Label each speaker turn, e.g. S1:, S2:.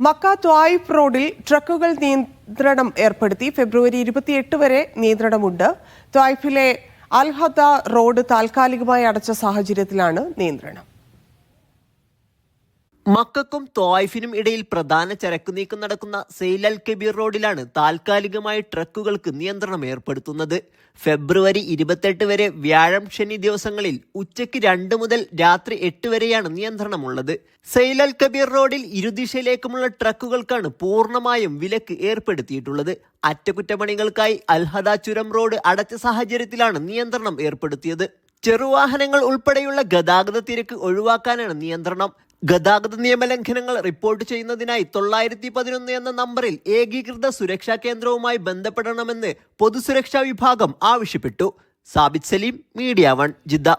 S1: Mecca Taif റോഡിൽ ട്രക്കുകൾ നിയന്ത്രണം ഏർപ്പെടുത്തി ഫെബ്രുവരി ഇരുപത്തിയെട്ട് വരെ നിയന്ത്രണമുണ്ട്. ത്വായിഫിലെ അൽഹദ റോഡ് താൽക്കാലികമായി അടച്ച സാഹചര്യത്തിലാണ് നിയന്ത്രണം.
S2: മക്കൾക്കും തോയ്ഫിനും ഇടയിൽ പ്രധാന ചരക്ക് നീക്കം നടക്കുന്ന സെയ്ലൽ കബീർ റോഡിലാണ് താൽക്കാലികമായി ട്രക്കുകൾക്ക് നിയന്ത്രണം ഏർപ്പെടുത്തുന്നത്. ഫെബ്രുവരി ഇരുപത്തെട്ട് വരെ വ്യാഴം ശനി ദിവസങ്ങളിൽ ഉച്ചയ്ക്ക് രണ്ട് മുതൽ രാത്രി എട്ട് വരെയാണ് നിയന്ത്രണമുള്ളത്. സെയ്ലൽ കബീർ റോഡിൽ ഇരുദിശയിലേക്കുമുള്ള ട്രക്കുകൾക്കാണ് പൂർണമായും വിലക്ക് ഏർപ്പെടുത്തിയിട്ടുള്ളത്. അറ്റകുറ്റപ്പണികൾക്കായി അൽഹദ ചുരം റോഡ് അടച്ച സാഹചര്യത്തിലാണ് നിയന്ത്രണം ഏർപ്പെടുത്തിയത്. ചെറുവാഹനങ്ങൾ ഉൾപ്പെടെയുള്ള ഗതാഗത തിരക്ക് ഒഴിവാക്കാനാണ് നിയന്ത്രണം. ഗതാഗത നിയമലംഘനങ്ങൾ റിപ്പോർട്ട് ചെയ്യുന്നതിനായി തൊള്ളായിരത്തി പതിനൊന്ന് എന്ന നമ്പറിൽ ഏകീകൃത സുരക്ഷാ കേന്ദ്രവുമായി ബന്ധപ്പെടണമെന്ന് പൊതുസുരക്ഷാ വിഭാഗം ആവശ്യപ്പെട്ടു. Sabith Saleem media one Jeddah.